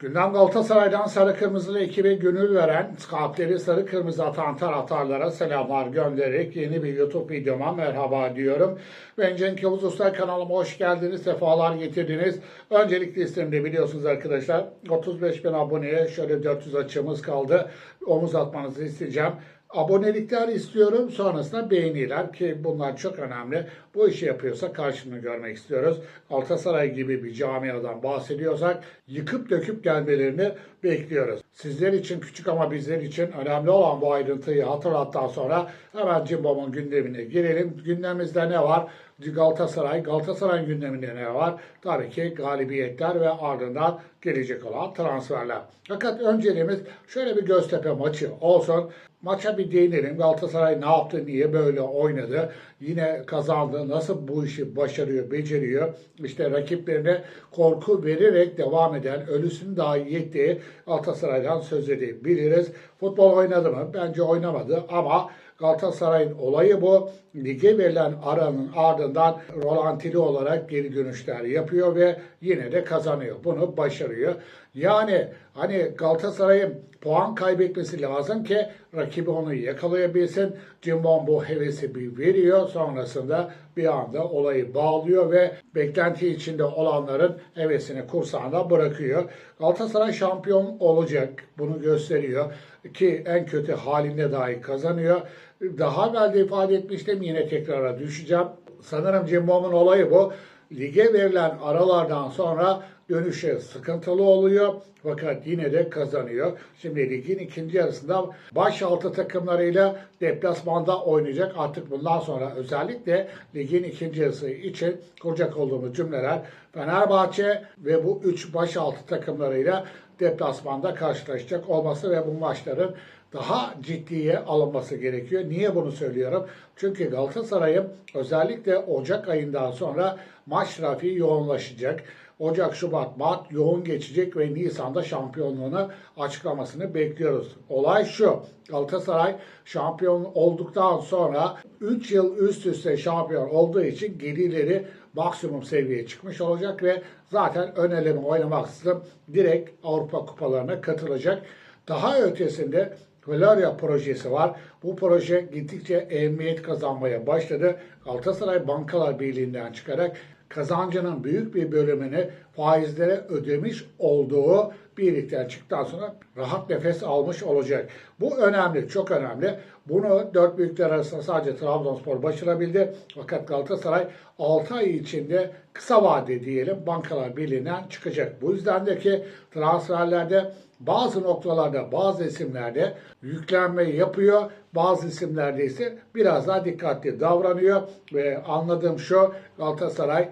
Gündem Galatasaray'dan sarı kırmızılı ekibe gönül veren, kalpleri sarı kırmızı atan taraftarlara selamlar göndererek yeni bir YouTube videoma merhaba diyorum. Ben Cenk Yavuz Usta kanalıma hoş geldiniz, sefalar getirdiniz. Öncelikle isterim biliyorsunuz arkadaşlar 35 bin aboneye şöyle 400 açığımız kaldı. Omuz atmanızı isteyeceğim. Abonelikler istiyorum. Sonrasında beğeniler ki bunlar çok önemli. Bu işi yapıyorsa karşılığını görmek istiyoruz. Galatasaray gibi bir camiadan bahsediyorsak yıkıp döküp gelmelerini bekliyoruz. Sizler için küçük ama bizler için önemli olan bu ayrıntıyı hatırlattıktan sonra hemen Cimbom'un gündemine girelim. Gündemimizde ne var? Galatasaray, Galatasaray'ın gündeminde ne var? Tabii ki galibiyetler ve ardından gelecek olan transferler. Fakat önceliğimiz şöyle bir Göztepe maçı olsun. Maça bir değinelim. Galatasaray ne yaptı, niye böyle oynadı? Yine kazandı. Nasıl bu işi başarıyor, beceriyor? İşte rakiplerine korku vererek devam eden, ölüsünü dahi yettiği Galatasaray'dan söz edebiliriz. Futbol oynadı mı? Bence oynamadı ama Galatasaray'ın olayı bu. Lige verilen aranın ardından rolantili olarak geri dönüşler yapıyor ve yine de kazanıyor. Bunu başarıyor. Yani hani Galatasaray'ın puan kaybetmesi lazım ki rakibi onu yakalayabilsin. Cimbom bu hevesi bir veriyor. Sonrasında bir anda olayı bağlıyor ve beklenti içinde olanların hevesini kursağında bırakıyor. Galatasaray şampiyon olacak. Bunu gösteriyor ki en kötü halinde dahi kazanıyor. Daha evvel de ifade etmiştim yine tekrara düşeceğim. Sanırım Cimbom'un olayı bu. Lige verilen aralardan sonra dönüşü sıkıntılı oluyor fakat yine de kazanıyor. Şimdi ligin ikinci yarısında başaltı takımlarıyla deplasmanda oynayacak. Artık bundan sonra özellikle ligin ikinci yarısı için kuracak olduğumuz cümleler Fenerbahçe ve bu üç başaltı takımlarıyla deplasmanda karşılaşacak olması ve bu maçların daha ciddiye alınması gerekiyor. Niye bunu söylüyorum? Çünkü Galatasaray'ın özellikle Ocak ayından sonra maç trafiği yoğunlaşacak. Ocak, Şubat, Mart yoğun geçecek ve Nisan'da şampiyonluğunu açıklamasını bekliyoruz. Olay şu, Galatasaray şampiyon olduktan sonra 3 yıl üst üste şampiyon olduğu için gelirleri maksimum seviyeye çıkmış olacak ve zaten ön eleme oynamaksızın direkt Avrupa kupalarına katılacak. Daha ötesinde Florya projesi var. Bu proje gittikçe ehemmiyet kazanmaya başladı. Galatasaray Bankalar Birliği'nden çıkarak kazancının büyük bir bölümünü faizlere ödemiş olduğu birlikten çıktıktan sonra rahat nefes almış olacak. Bu önemli, çok önemli. Bunu dört büyükler arasında sadece Trabzonspor başarabildi. Fakat Galatasaray 6 ay içinde kısa vade diyelim Bankalar Birliği'nden çıkacak. Bu yüzden de ki transferlerde bazı noktalarda, bazı isimlerde yüklenme yapıyor. Bazı isimlerde ise biraz daha dikkatli davranıyor. Ve anladığım şu Galatasaray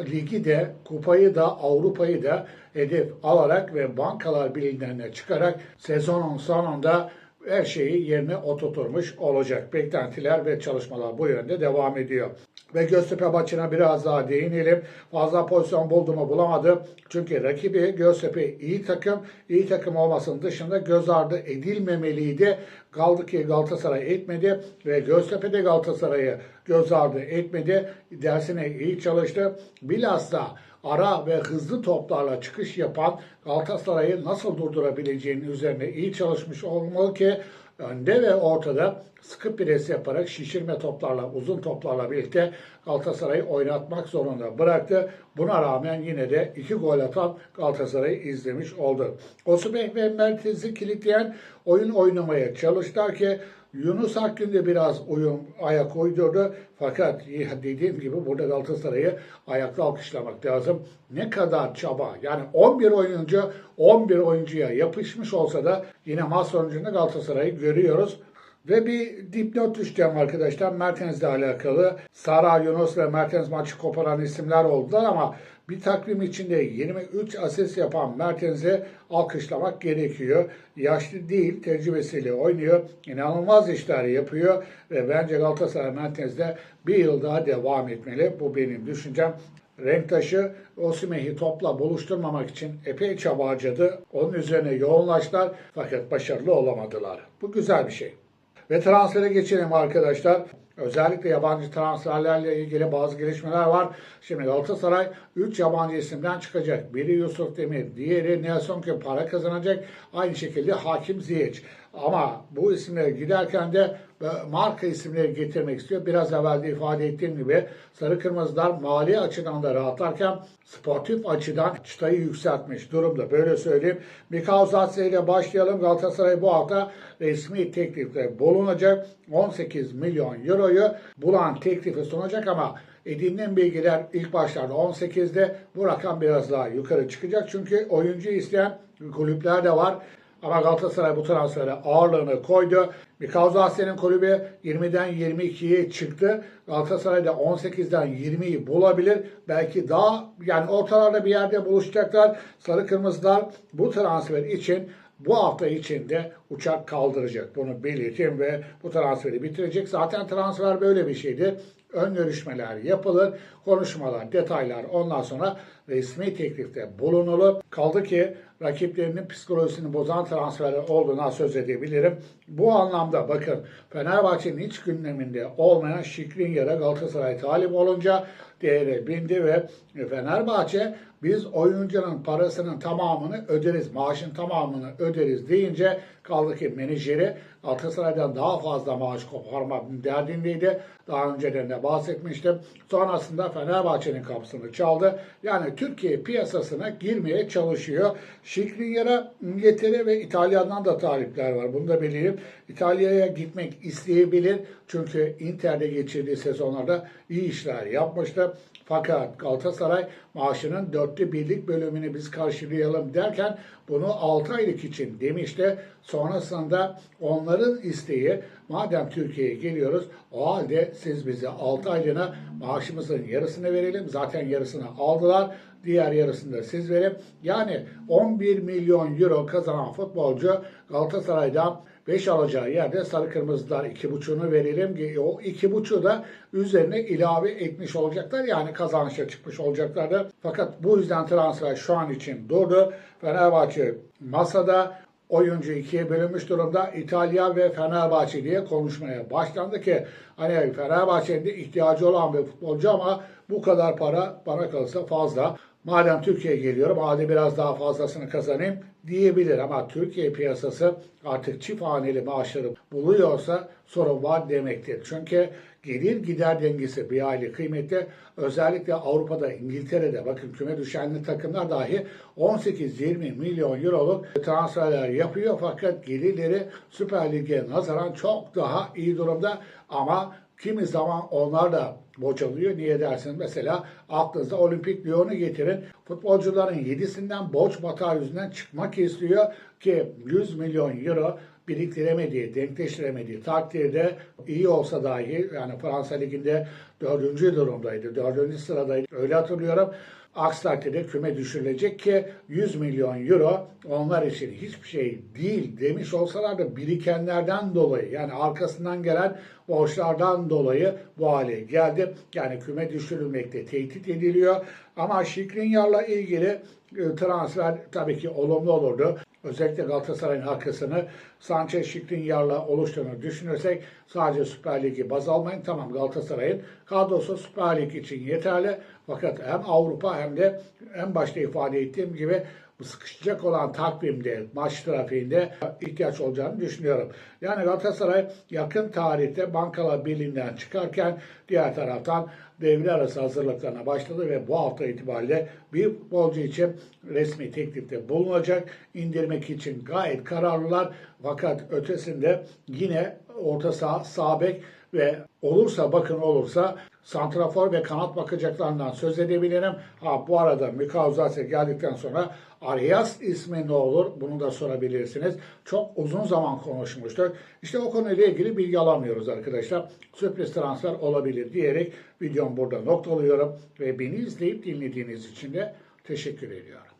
ligi de, kupayı da, Avrupa'yı da hedef alarak ve bankalar birliğinden çıkarak sezonun sonunda her şeyi yerine oturtmuş olacak. Beklentiler ve çalışmalar bu yönde devam ediyor. Ve Göztepe maçına biraz daha değinelim. Fazla pozisyon buldu mu bulamadı. Çünkü rakibi Göztepe iyi takım. İyi takım olmasının dışında göz ardı edilmemeliydi. Kaldı ki Galatasaray etmedi ve Göztepe de Galatasaray'ı göz ardı etmedi. Dersine iyi çalıştı. Bilhassa ara ve hızlı toplarla çıkış yapan Galatasaray'ı nasıl durdurabileceğinin üzerine iyi çalışmış olmalı ki önde ve ortada sıkı pres yaparak şişirme toplarla, uzun toplarla birlikte Galatasaray'ı oynatmak zorunda bıraktı. Buna rağmen yine de iki gol atan Galatasaray'ı izlemiş oldu. Osimhen ve merkezi kilitleyen oyun oynamaya çalıştılar ki Yunus Akgün de biraz oyun ayak uydurdu. Fakat dediğim gibi burada Galatasaray'ı ayakta alkışlamak lazım. Ne kadar çaba. Yani 11 oyuncu 11 oyuncuya yapışmış olsa da yine maç sonucunda Galatasaray'ı görüyoruz. Ve bir dipnot düşeceğim arkadaşlar Mertens'le alakalı. Sara, Yunus ve Mertens maçı koparan isimler oldular ama bir takvim içinde 23 asist yapan Mertens'i alkışlamak gerekiyor. Yaşlı değil, tecrübesiyle oynuyor. İnanılmaz işler yapıyor ve bence Galatasaray Mertens'de bir yıl daha devam etmeli. Bu benim düşüncem. Renktaşı Osimhen'i topla buluşturmamak için epey çaba harcadı. Onun üzerine yoğunlaştılar fakat başarılı olamadılar. Bu güzel bir şey. Ve transfere geçelim arkadaşlar. Özellikle yabancı transferlerle ilgili bazı gelişmeler var. Şimdi Galatasaray 3 yabancı isimden çıkacak. Biri Yusuf Demir, diğeri Nelson ki para kazanacak. Aynı şekilde Hakim Ziyech. Ama bu isimlere giderken de marka isimleri getirmek istiyor. Biraz evvel de ifade ettiğim gibi Sarı Kırmızılar mali açıdan da rahatlarken sportif açıdan çıtayı yükseltmiş durumda. Böyle söyleyeyim. Mikao Zatse ile başlayalım. Galatasaray bu hafta resmi teklifte bulunacak. 18 milyon euroyu bulan teklifi sunacak ama edinilen bilgiler ilk başlarda 18'de bu rakam biraz daha yukarı çıkacak. Çünkü oyuncu isteyen kulüpler de var. Ama Galatasaray bu transfere ağırlığını koydu. Mikao Zase'nin kulübü 20'den 22'ye çıktı. Galatasaray da 18'den 20'yi bulabilir. Belki daha yani ortalarda bir yerde buluşacaklar. Sarı Kırmızılar bu transfer için bu hafta içinde uçak kaldıracak. Bunu belirteyim ve bu transferi bitirecek. Zaten transfer böyle bir şeydi. Ön görüşmeler yapılır, konuşmalar, detaylar ondan sonra resmi teklifte bulunulur. Kaldı ki rakiplerinin psikolojisini bozan transferler olduğuna söz edebilirim. Bu anlamda bakın Fenerbahçe'nin hiç gündeminde olmayan Şikrinyar'a Galatasaray talip olunca değeri bindi ve Fenerbahçe biz oyuncunun parasının tamamını öderiz, maaşın tamamını öderiz deyince kaldı ki menajeri Galatasaray'dan daha fazla maaş koparma derdindeydi. Daha önceden de bahsetmiştim. Sonrasında Fenerbahçe'nin kapısını çaldı. Yani Türkiye piyasasına girmeye çalışıyor. Şikrinyar'a İngiltere ve İtalya'dan da talipler var. Bunu da belirteyim. İtalya'ya gitmek isteyebilir. Çünkü Inter'de geçirdiği sezonlarda iyi işler yapmıştı. Fakat Galatasaray maaşının dörtte birlik bölümünü biz karşılayalım derken bunu 6 aylık için demişti. Sonrasında onların isteği madem Türkiye'ye geliyoruz o halde siz bize 6 aylığına maaşımızın yarısını verelim. Zaten yarısını aldılar. Diğer yarısını da siz verin. Yani 11 milyon euro kazanan futbolcu Galatasaray'dan 5 alacağı yerde sarı kırmızılar 2,5'unu verelim ki o 2,5'u da üzerine ilave etmiş olacaklar. Yani kazanışa çıkmış olacaklardı. Fakat bu yüzden transfer şu an için durdu. Fenerbahçe masada oyuncu ikiye bölünmüş durumda. İtalya ve Fenerbahçe diye konuşmaya başlandı ki hani Fenerbahçe'nin de ihtiyacı olan bir futbolcu ama bu kadar para bana kalırsa fazla. Madem Türkiye'ye geliyorum hadi biraz daha fazlasını kazanayım diyebilir ama Türkiye piyasası artık çift haneli maaşları buluyorsa sorun var demektir. Çünkü gelir gider dengesi bir aile kıymetli. Özellikle Avrupa'da, İngiltere'de bakın küme düşenli takımlar dahi 18-20 milyon euroluk transferler yapıyor fakat gelirleri Süper Lig'e nazaran çok daha iyi durumda ama kimi zaman onlar da bocalıyor. Niye dersiniz? Mesela aklınıza Olimpik Lyon'u getirin. Futbolcuların 7'sinden borç batağı yüzünden çıkmak istiyor ki 100 milyon euro biriktiremediği, denkleştiremediği takdirde iyi olsa dahi yani Fransa Ligi'nde dördüncü durumdaydı, dördüncü sıradaydı. Öyle hatırlıyorum. Aksi takdirde küme düşürülecek ki 100 milyon euro onlar için hiçbir şey değil demiş olsalar da birikenlerden dolayı yani arkasından gelen borçlardan dolayı bu hale geldi. Yani küme düşürülmekte tehdit ediliyor. Ama Şikrinyar'la ilgili e, transfer tabii ki olumlu olurdu. Özellikle Galatasaray'ın arkasını Sanchez Şikrinyar'la oluştuğunu düşünürsek sadece Süper Lig'i baz almayın. Tamam Galatasaray'ın kadrosu Süper Lig için yeterli. Fakat hem Avrupa hem de en başta ifade ettiğim gibi sıkışacak olan takvimde, maç trafiğinde ihtiyaç olacağını düşünüyorum. Yani Galatasaray yakın tarihte Bankalar Birliği'nden çıkarken diğer taraftan devre arası hazırlıklarına başladı ve bu hafta itibariyle bir futbolcu için resmi teklifte bulunacak. indirmek için gayet kararlılar. Fakat ötesinde yine orta saha, sağ bek ve olursa bakın olursa santrafor ve kanat bakacaklarından söz edebilirim. Ha bu arada Mikao Zase geldikten sonra Arias ismi ne olur? Bunu da sorabilirsiniz. Çok uzun zaman konuşmuştuk. İşte o konuyla ilgili bilgi alamıyoruz arkadaşlar. Sürpriz transfer olabilir diyerek videomu burada noktalıyorum ve beni izleyip dinlediğiniz için de teşekkür ediyorum.